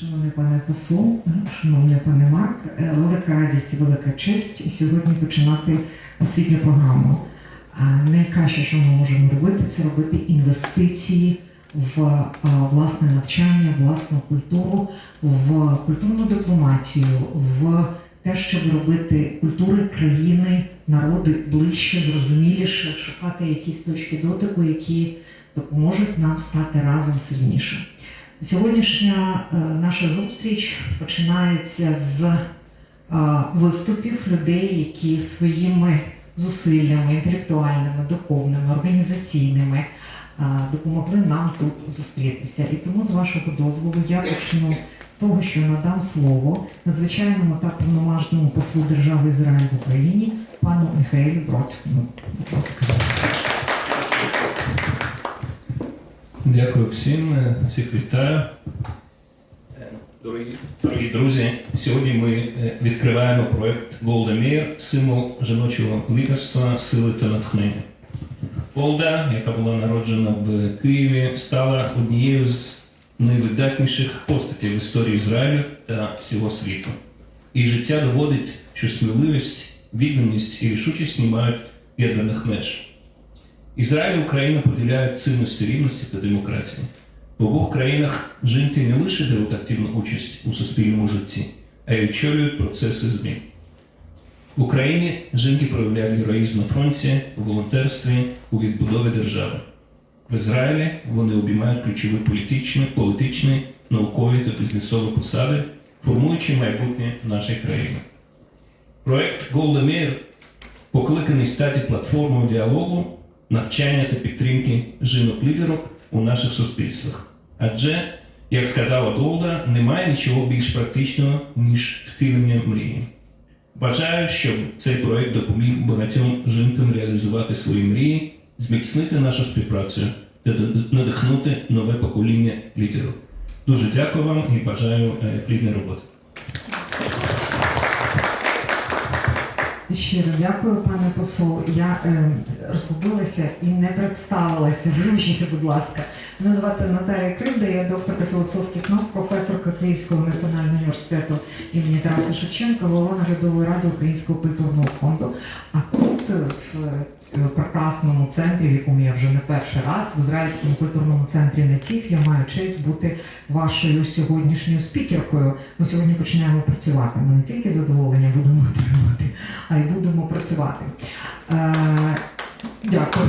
Шановний пане посол, шановний пане Марк, е, велика радість і велика честь сьогодні починати освітню програму. Найкраще, що ми можемо робити, це робити інвестиції в власне навчання, власну культуру, в культурну дипломатію, в те, щоб робити культури країни, народи ближче, зрозуміліше, шукати якісь точки дотику, які допоможуть нам стати разом сильніше. Сьогоднішня е, наша зустріч починається з е, виступів людей, які своїми зусиллями інтелектуальними, духовними, організаційними е, допомогли нам тут зустрітися. І тому, з вашого дозволу, я почну з того, що надам слово надзвичайному та повномажному послу держави Ізраїль в Україні пану Михайлу Бродському. Будь ласка. Дякую всім, всіх вітаю. Дорогі, дорогі друзі, сьогодні ми е, відкриваємо проект Голда Мір, символ жіночого лідерства, сили та натхнення. Голда, яка була народжена в Києві, стала однією з найвидатніших постатей в історії Ізраїлю та всього світу. Її життя доводить, що сміливість, відданість і рішучість не мають єднаних меж. Ізраїль і Україна поділяють цінності рівності та демократії. В обох країнах жінки не лише беруть активну участь у суспільному житті, а й очолюють процеси змін. В Україні жінки проявляють героїзм на фронті, у волонтерстві, у відбудові держави. В Ізраїлі вони обіймають ключові політичні, політичні, наукові та бізнесові посади, формуючи майбутнє нашої країни. Проект Meir покликаний стати платформою діалогу навчання та підтримки жінок-лідерок у наших суспільствах. Адже, як сказала Голда, немає нічого більш практичного, ніж втілення мрії. Бажаю, щоб цей проект допоміг багатьом жінкам реалізувати свої мрії, зміцнити нашу співпрацю та надихнути нове покоління лідерів. Дуже дякую вам і бажаю е, плідної роботи. Щиро дякую, пане посол. Я е, розгубилася і не представилася. Вибачте, будь ласка. Мене звати Наталія Кривда, я докторка філософських наук, професорка Київського національного університету імені Тараса Шевченка, голова наглядової ради Українського культурного фонду. А тут, в цьому прекрасному центрі, в якому я вже не перший раз, в Ізраїльському культурному центрі НЕТІФ, я маю честь бути вашою сьогоднішньою спікеркою. Ми сьогодні починаємо працювати. Ми не тільки задоволення будемо отримувати, а й будемо працювати. Е, дякую.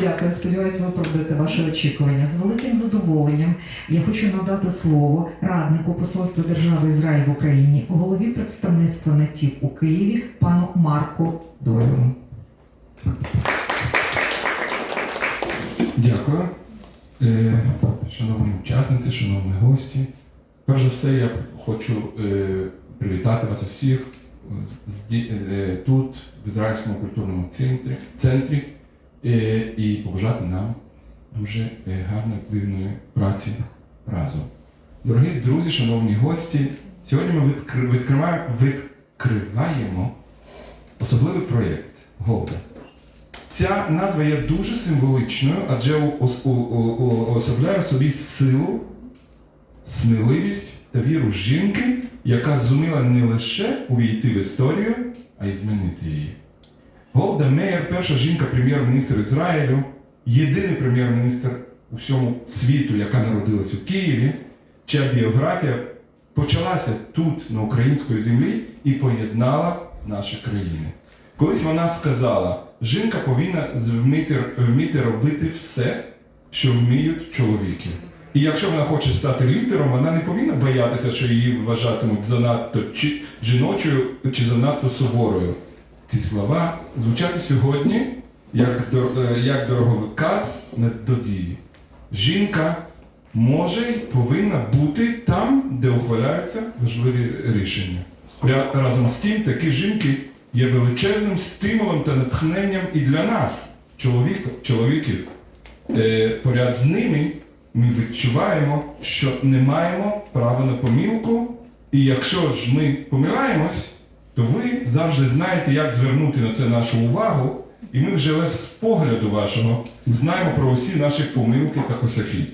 Дякую, сподіваюся, виправдати ваші очікування. З великим задоволенням я хочу надати слово раднику Посольства Держави Ізраїль в Україні, голові представництва НАТІВ у Києві, пану Марку Дойлу. Дякую. Е, Шановні учасниці, шановні гості. Перш за все, я хочу е, привітати вас усіх тут, в Ізраїльському культурному центрі, центрі е, і побажати нам дуже е, гарної плідної праці разом. Дорогі друзі, шановні гості, сьогодні ми відкриваємо, особливий проєкт Голда. Ця назва є дуже символичною, адже уособляє в собі силу, сміливість та віру жінки, яка зуміла не лише увійти в історію, а й змінити її. Голда Меєр, перша жінка прем'єр-міністр Ізраїлю, єдиний прем'єр-міністр у всьому світу, яка народилась у Києві, чия біографія почалася тут, на українській землі, і поєднала наші країни. Колись вона сказала: жінка повинна вміти, вміти робити все, що вміють чоловіки. І якщо вона хоче стати лідером, вона не повинна боятися, що її вважатимуть занадто чи жіночою чи занадто суворою. Ці слова звучать сьогодні як, е, як дороговиказ до дії. Жінка може й повинна бути там, де ухваляються важливі рішення. Разом з тим, такі жінки є величезним стимулом та натхненням і для нас, чоловік, чоловіків. Е, поряд з ними ми відчуваємо, що не маємо права на помилку, і якщо ж ми помиляємось, то ви завжди знаєте, як звернути на це нашу увагу, і ми вже з погляду вашого знаємо про усі наші помилки та косяки.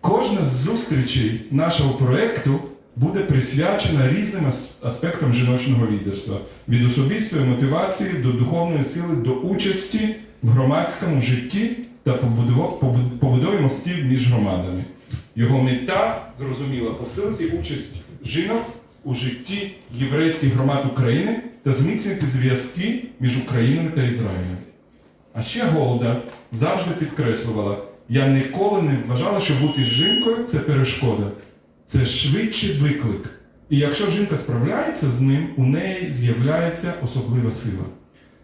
Кожна з зустрічей нашого проєкту буде присвячена різним аспектам жіночого лідерства. Від особистої мотивації до духовної сили, до участі в громадському житті та побудові мостів між громадами. Його мета зрозуміла посилити участь жінок у житті єврейських громад України та зміцнити зв'язки між Україною та Ізраїлем. А ще Голда завжди підкреслювала: я ніколи не вважала, що бути жінкою це перешкода, це швидший виклик. І якщо жінка справляється з ним, у неї з'являється особлива сила.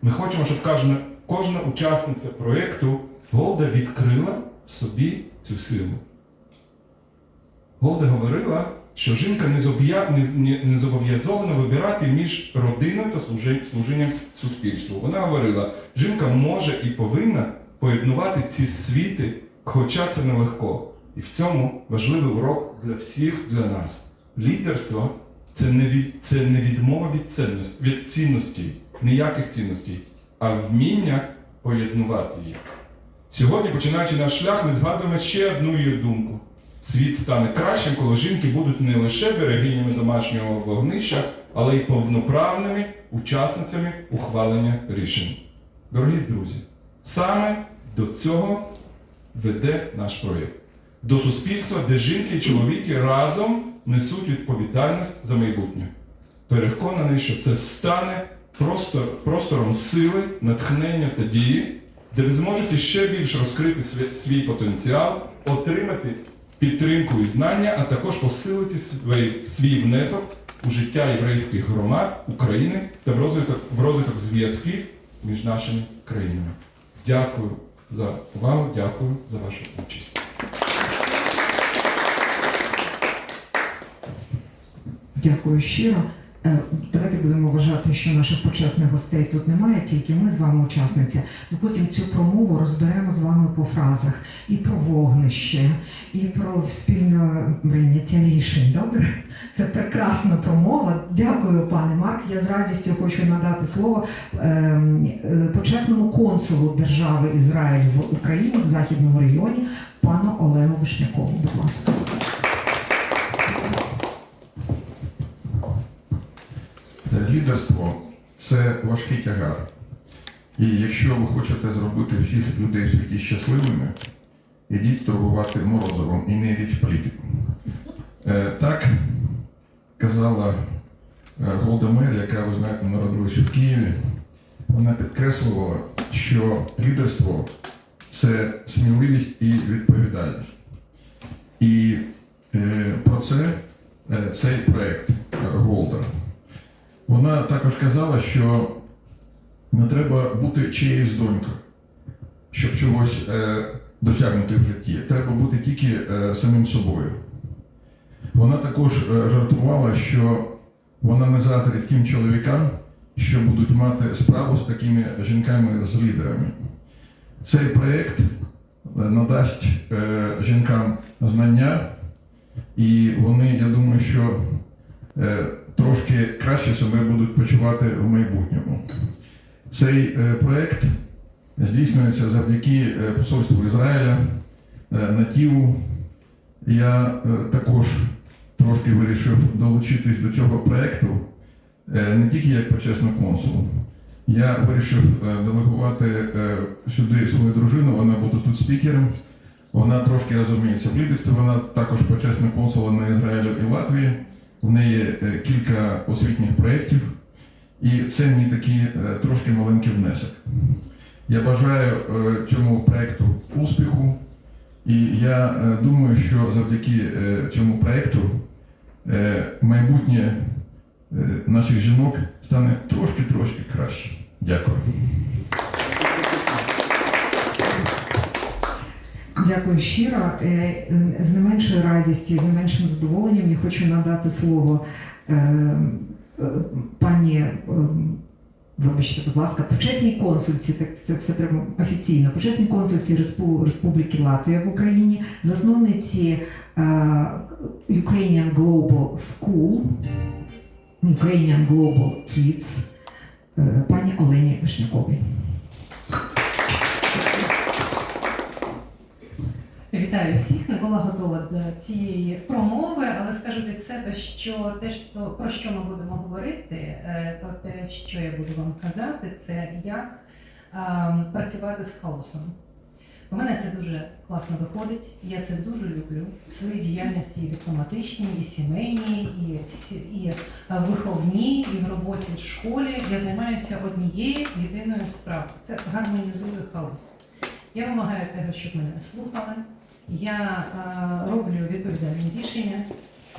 Ми хочемо, щоб кожна, кожна учасниця проєкту Голда відкрила собі цю силу. Голда говорила, що жінка не зобов'язована вибирати між родиною та служінням суспільству. Вона говорила, жінка може і повинна поєднувати ці світи, хоча це нелегко. І в цьому важливий урок для всіх для нас. Лідерство це не, від, це не відмова від, цінності, від цінностей, ніяких цінностей, а вміння поєднувати їх. Сьогодні, починаючи наш шлях, ми згадуємо ще одну її думку. Світ стане кращим, коли жінки будуть не лише берегинями домашнього вогнища, але й повноправними учасницями ухвалення рішень. Дорогі друзі, саме до цього веде наш проєкт. До суспільства, де жінки і чоловіки разом несуть відповідальність за майбутнє. Переконаний, що це стане простором сили, натхнення та дії, де ви зможете ще більш розкрити свій, потенціал, отримати підтримку і знання, а також посилити свій, свій внесок у життя єврейських громад України та в розвиток, в розвиток зв'язків між нашими країнами. Дякую за увагу, дякую за вашу участь. Дякую щиро. Е, Давайте будемо вважати, що наших почесних гостей тут немає, тільки ми з вами учасниця. Ми потім цю промову розберемо з вами по фразах і про вогнище, і про спільне прийняття рішень. Добре? Це прекрасна промова. Дякую, пане Марк. Я з радістю хочу надати слово ем, е, почесному консулу держави Ізраїль в Україні в західному регіоні, пану Олегу Вишнякову. Будь ласка. Лідерство це важкий тягар. І якщо ви хочете зробити всіх людей в світі щасливими, ідіть торгувати морозивом і не йдіть в політику. Е, Так казала е, Голда Мер, яка, ви знаєте, народилась в Києві. Вона підкреслювала, що лідерство це сміливість і відповідальність. І е, про це цей проект е, Голда. Вона також казала, що не треба бути чиєюсь донькою, щоб чогось е, досягнути в житті. Треба бути тільки е, самим собою. Вона також е, жартувала, що вона не заздрить тим чоловікам, що будуть мати справу з такими жінками з лідерами. Цей проєкт е, надасть е, жінкам знання, і вони, я думаю, що е, трошки краще себе будуть почувати в майбутньому. Цей е, проект здійснюється завдяки е, посольству Ізраїля, е, Натіву. Я е, також трошки вирішив долучитись до цього проекту е, не тільки як почесний консул. Я вирішив делегувати сюди свою дружину, вона буде тут спікером. Вона трошки розуміється в лідерстві, вона також почесний консул на Ізраїлю і Латвії. В неї е, кілька освітніх проєктів, і це мій такий е, трошки маленький внесок. Я бажаю е, цьому проєкту успіху, і я думаю, що завдяки цьому проєкту майбутнє наших жінок стане трошки-трошки краще. Дякую. Дякую щиро. Е, З не меншою радістю, з не меншим задоволенням я хочу надати слово е, пані, е, вибачте, будь ласка, почесній консульці, так це все треба офіційно, почесній консульці Республіки Латвія в Україні, засновниці Ukrainian Global School, Ukrainian Global Kids, пані Олені Вишняковій. Вітаю всіх. Не була готова до цієї промови, але скажу від себе, що те, що про що ми будемо говорити, е, про те, що я буду вам казати, це як ем, працювати з хаосом. У мене це дуже класно виходить. Я це дуже люблю в своїй діяльності і дипломатичній, і сімейній, і, всі- і е, виховній, і в роботі в школі. Я займаюся однією єдиною справою. Це гармонізую хаос. Я вимагаю того, щоб мене слухали. Я е, роблю відповідальні рішення.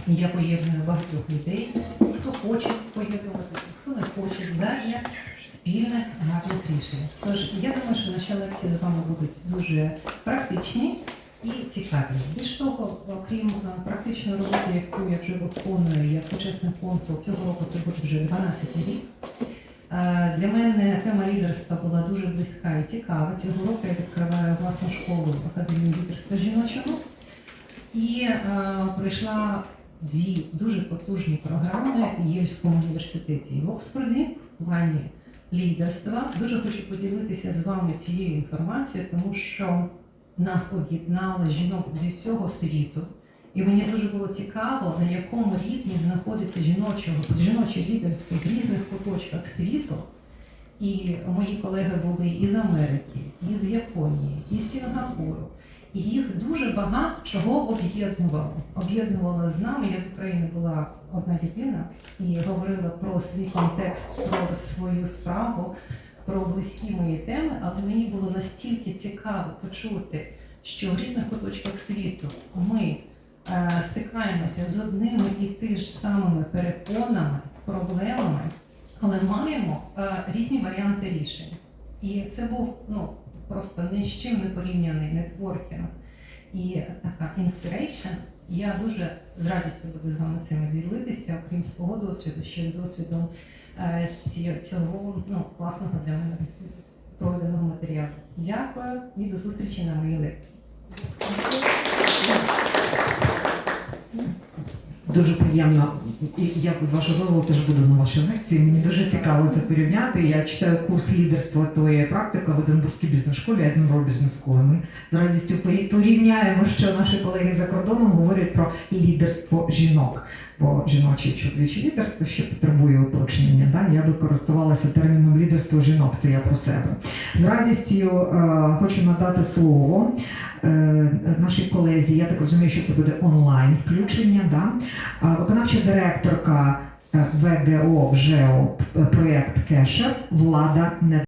Я поєдную багатьох людей, хто хоче поєднувати, хто не хоче, задля спільних гарних рішень. Тож я думаю, що наші лекції з вами будуть дуже практичні і цікаві. Більш того, окрім е, практичної роботи, яку я вже виконую як почесний консул, цього року це буде вже 12 рік. Е, Для мене тема лідерства була дуже близька і цікава. Цього року я відкриваю власну школу Академію лідерства жіночого і е, пройшла дві дуже потужні програми в Єльському університеті і в Оксфорді в плані лідерства. Дуже хочу поділитися з вами цією інформацією, тому що нас об'єднали жінок зі всього світу. І мені дуже було цікаво, на якому рівні знаходиться жіночого, жіноче лідерство в різних куточках світу. І мої колеги були із Америки, із Японії, із Сінгапуру. І їх дуже багато чого об'єднувало. Об'єднувало з нами. Я з України була одна людина і говорила про свій контекст, про свою справу, про близькі мої теми, але мені було настільки цікаво почути, що в різних куточках світу ми стикаємося з одними і ти ж самими перепонами, проблемами, але маємо е, різні варіанти рішень. І це був ну, просто ні з чим не порівняний нетворкінг і така inspiration. І Я дуже з радістю буду з вами цим ділитися, окрім свого досвіду, ще з досвідом е, цього ну, класного для мене пройденого матеріалу. Дякую і до зустрічі на моїй лекції. Дуже приємно. І я з вашого дозволу теж буду на вашій лекції. Мені дуже цікаво це порівняти. Я читаю курс лідерства твоєї практики в Одинбурзькій бізнес-школі Edinburgh бізнес школи Ми з радістю порівняємо, що наші колеги за кордоном говорять про лідерство жінок. Бо жіноче і чоловіче лідерство ще потребує уточнення. Да? Я би користувалася терміном лідерство жінок. Це я про себе. З радістю е, хочу надати слово е, нашій колезі. Я так розумію, що це буде онлайн включення. Да? А, Виконавча директорка е, ВГО ВЖЕО е, проєкт Кешер Влада не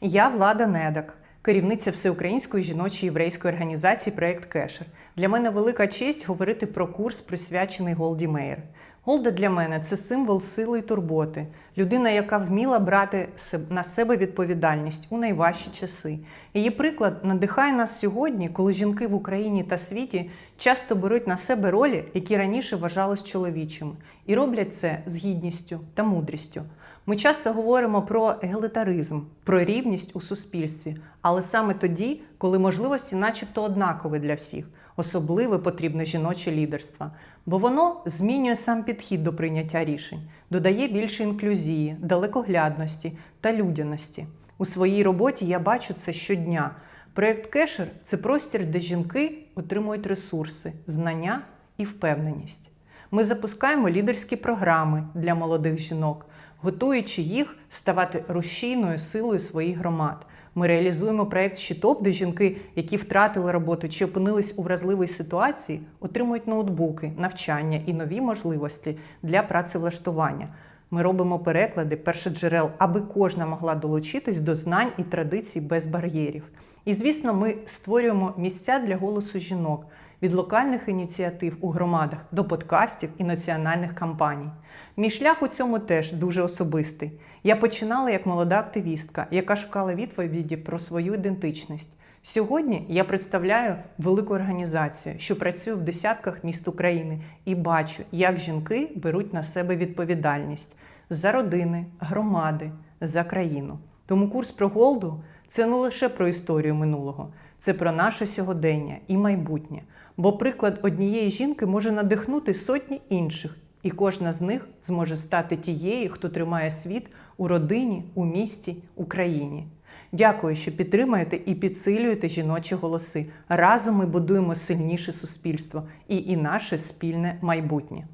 Я Влада Недак, керівниця всеукраїнської жіночої єврейської організації Проект Кешер. Для мене велика честь говорити про курс, присвячений Голді Меєр. Голда для мене це символ сили і турботи, людина, яка вміла брати на себе відповідальність у найважчі часи. Її приклад надихає нас сьогодні, коли жінки в Україні та світі часто беруть на себе ролі, які раніше вважались чоловічими, і роблять це з гідністю та мудрістю. Ми часто говоримо про егалітаризм, про рівність у суспільстві, але саме тоді, коли можливості начебто однакові для всіх, особливо потрібне жіноче лідерство, бо воно змінює сам підхід до прийняття рішень, додає більше інклюзії, далекоглядності та людяності. У своїй роботі я бачу це щодня. Проєкт Кешер це простір, де жінки отримують ресурси, знання і впевненість. Ми запускаємо лідерські програми для молодих жінок, готуючи їх ставати рушійною силою своїх громад. Ми реалізуємо проєкт «Щитоп», де жінки, які втратили роботу чи опинились у вразливій ситуації, отримують ноутбуки, навчання і нові можливості для працевлаштування. Ми робимо переклади першоджерел, аби кожна могла долучитись до знань і традицій без бар'єрів. І звісно, ми створюємо місця для голосу жінок від локальних ініціатив у громадах до подкастів і національних кампаній. Мій шлях у цьому теж дуже особистий. Я починала як молода активістка, яка шукала відповіді про свою ідентичність. Сьогодні я представляю велику організацію, що працює в десятках міст України, і бачу, як жінки беруть на себе відповідальність за родини, громади, за країну. Тому курс про Голду це не лише про історію минулого, це про наше сьогодення і майбутнє. Бо приклад однієї жінки може надихнути сотні інших, і кожна з них зможе стати тією, хто тримає світ у родині, у місті, Україні. Дякую, що підтримуєте і підсилюєте жіночі голоси. Разом ми будуємо сильніше суспільство і, і наше спільне майбутнє.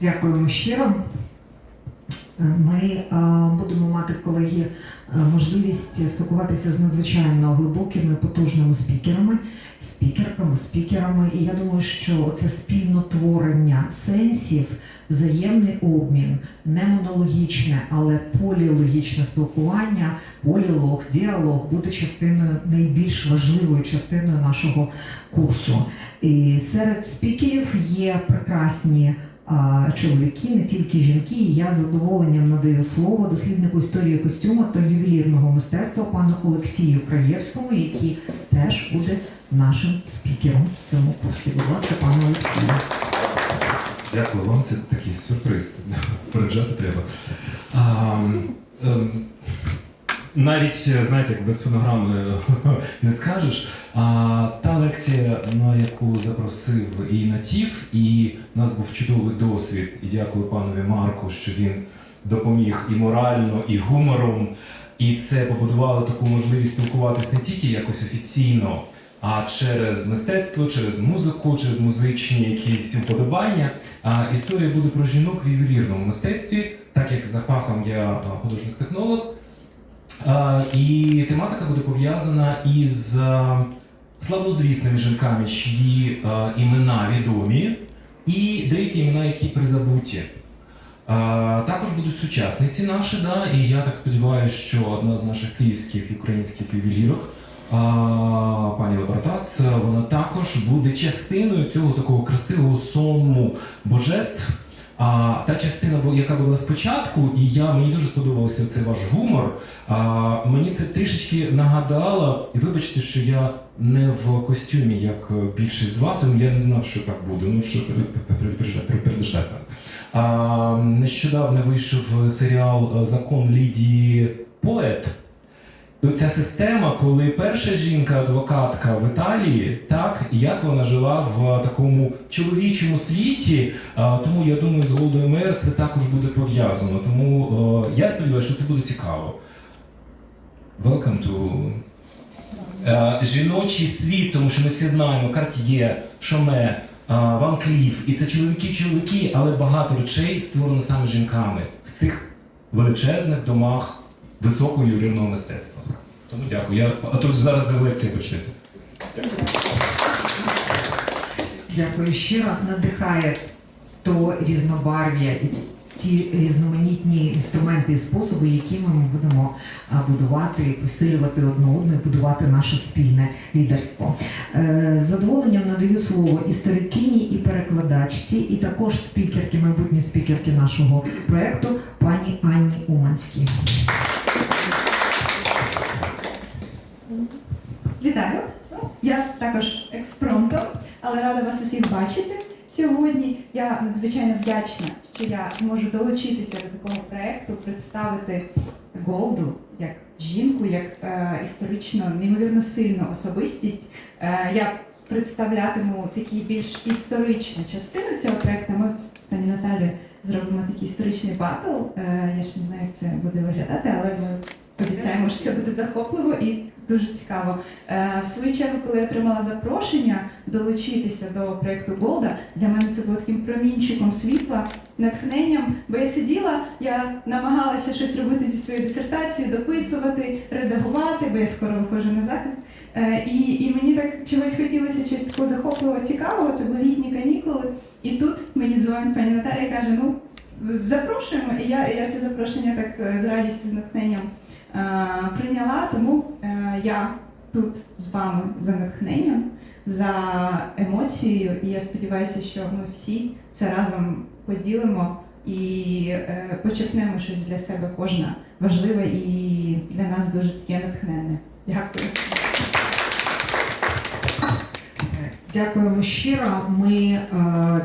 Дякуємо щиро. Ми е, будемо мати, колеги, е, можливість спілкуватися з надзвичайно глибокими, потужними спікерами, спікерками, спікерами. І я думаю, що це спільнотворення сенсів, взаємний обмін, не монологічне, але поліологічне спілкування, полілог, діалог буде частиною найбільш важливою частиною нашого курсу. І серед спікерів є прекрасні чоловіки, не тільки жінки. І я з задоволенням надаю слово досліднику історії костюма та ювелірного мистецтва пану Олексію Краєвському, який теж буде нашим спікером в цьому курсі. Будь ласка, пане Олексію. Дякую вам, це такий сюрприз. Переджати треба. А, ем, навіть, знаєте, як без фонограми не скажеш. А, та лекція, на яку запросив і Натів, і в нас був чудовий досвід. І дякую панові Марку, що він допоміг і морально, і гумором. І це побудувало таку можливість спілкуватись не тільки якось офіційно, а через мистецтво, через музику, через музичні якісь вподобання. А історія буде про жінок в ювелірному мистецтві, так як за фахом я художник-технолог. І тематика буде пов'язана із а, славнозвісними жінками, чиї а, імена відомі, і деякі імена, які призабуті. Також будуть сучасниці наші, да, і я так сподіваюся, що одна з наших київських і українських ювелірок, пані Лабартас, вона також буде частиною цього такого красивого сому божеств. А та частина, яка була спочатку, і я мені дуже сподобався цей ваш гумор. А, мені це трішечки нагадало, і вибачте, що я не в костюмі, як е, більшість з вас, я не знав, що так буде. Ну що передержати. А, нещодавно вийшов серіал е, Закон Лідії Поет. І оця система, коли перша жінка-адвокатка в Італії, так як вона жила в такому чоловічому світі. Тому я думаю, з Голдою Мер це також буде пов'язано. Тому е, я сподіваюся, що це буде цікаво. Welcome to е, жіночий світ, тому що ми всі знаємо Cartier, Шоме, е, Ван Кліф. І це чоловіки-чоловіки, але багато речей створено саме жінками в цих величезних домах високого ювелірного мистецтва. Тому дякую. Я, а то зараз лекція почнеться. Дякую щиро. Надихає то різнобарв'я ті різноманітні інструменти і способи, якими ми будемо будувати, посилювати одне одне, і будувати наше спільне лідерство. Е, З задоволенням надаю слово історикині і перекладачці, і також спікерки, майбутній спікерки нашого проекту, пані Анні Уманській. Вітаю! Я також експромтом, але рада вас усіх бачити сьогодні. Я надзвичайно вдячна, що я зможу долучитися до такого проекту, представити Голду як жінку, як е, історично неймовірно сильну особистість. Е, я представлятиму такі більш історичну частину цього проекту. Ми з пані Наталією зробимо такий історичний батл. Е, я ж не знаю, як це буде виглядати, але ми обіцяємо, що це буде захопливо і дуже цікаво. Е, В свою чергу, коли я отримала запрошення долучитися до проєкту Голда, для мене це було таким промінчиком світла, натхненням, бо я сиділа, я намагалася щось робити зі своєю дисертацією, дописувати, редагувати, бо я скоро виходжу на захист. Е, І, і мені так чогось хотілося щось такого захопливого, цікавого. Це були літні канікули. І тут мені дзвонить пані Наталія і каже: ну запрошуємо. І я, я це запрошення так е, з радістю, з натхненням прийняла. Тому е, я тут з вами за натхненням, за емоцією, і я сподіваюся, що ми всі це разом поділимо і е, почерпнемо щось для себе кожна важливе і для нас дуже таке натхненне. Дякую. Дякуємо щиро. Ми е,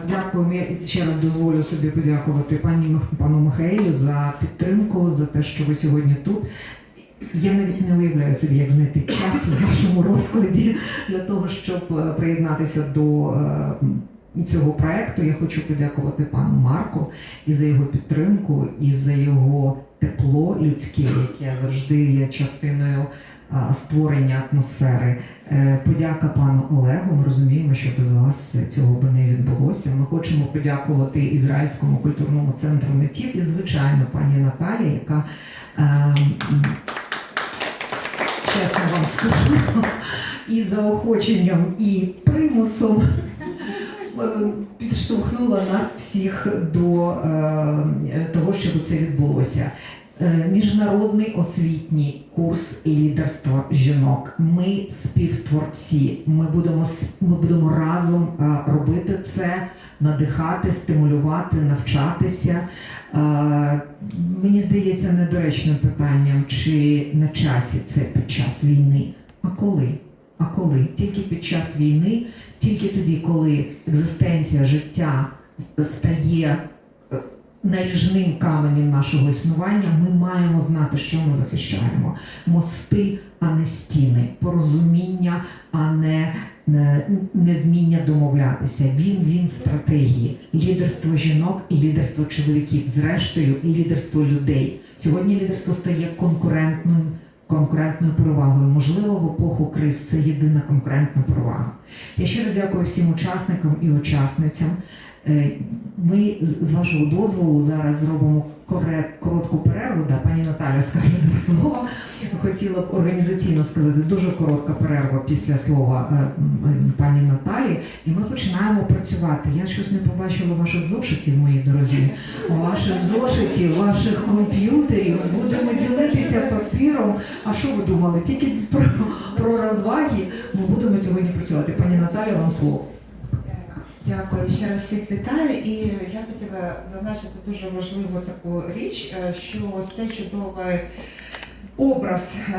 дякуємо. Я ще раз дозволю собі подякувати пані пану Михаїлю за підтримку, за те, що ви сьогодні тут. Я навіть не уявляю собі, як знайти час в вашому розкладі для того, щоб е, приєднатися до е, цього проекту. Я хочу подякувати пану Марку і за його підтримку, і за його тепло людське, яке завжди є частиною створення атмосфери. Е, Подяка пану Олегу. Ми розуміємо, що без вас цього би не відбулося. Ми хочемо подякувати Ізраїльському культурному центру митів і, звичайно, пані Наталі, яка е, чесно вам скажу, і заохоченням, і примусом е, підштовхнула нас всіх до е, того, щоб це відбулося. Е, Міжнародний освітній курс лідерства жінок. Ми співтворці. Ми будемо ми будемо разом е, робити це, надихати, стимулювати, навчатися. Е, Мені здається недоречним питанням, чи на часі це під час війни. А коли? А коли? Тільки під час війни, тільки тоді, коли екзистенція життя стає наріжним каменем нашого існування, ми маємо знати, що ми захищаємо. Мости, а не стіни, порозуміння, а не не- невміння домовлятися. Він він стратегії, лідерство жінок і лідерство чоловіків. Зрештою, і лідерство людей. Сьогодні лідерство стає конкурентною. Конкурентною перевагою, можливо, в епоху криз це єдина конкурентна перевага. Я щиро дякую всім учасникам і учасницям. Е, Ми з- вашого дозволу зараз зробимо коротку перерву. Да, пані Наталя скаже два слова. Хотіла б організаційно сказати дуже коротка перерва після слова е, пані Наталі, і ми починаємо працювати. Я щось не побачила ваших зошитів, мої дорогі. Ваших зошитів, ваших комп'ютерів. Будемо ділитися папіром. А що ви думали? Тільки про, про розваги ми будемо сьогодні працювати. Пані Наталя, вам слово. Дякую, ще раз всіх вітаю. І я хотіла зазначити дуже важливу таку річ, е, що цей чудовий образ е,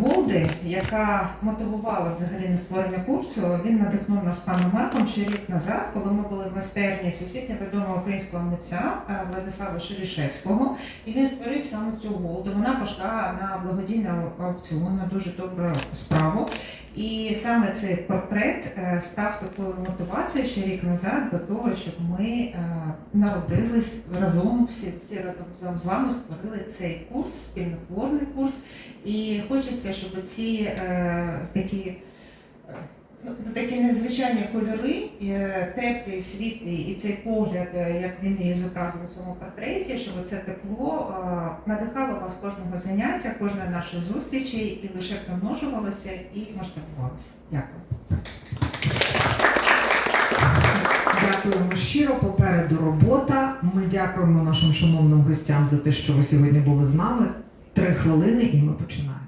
Голди, яка мотивувала взагалі на створення курсу, він надихнув нас паном Марком ще рік назад, коли ми були в майстерні всесвітньо відомого українського митця е, Владислава Шерішевського. І він створив саме цю голду. Вона пішла на благодійний аукціон на дуже добру справу. І саме цей портрет е, став такою мотивацією ще рік назад до того, щоб ми е, народились разом, всі, всі разом з вами створили цей курс, спільнотворний курс. І хочеться, щоб ці е, такі. Ну, Такі незвичайні кольори, е, теплі, світлі, і цей погляд, е, як він її зобразив у цьому портреті, щоб це тепло е, надихало вас кожного заняття, кожної нашої зустрічі, і лише примножувалося і масштабувалося. Дякую. Дякуємо щиро. Попереду робота. Ми дякуємо нашим шановним гостям за те, що ви сьогодні були з нами. Три хвилини, і ми починаємо.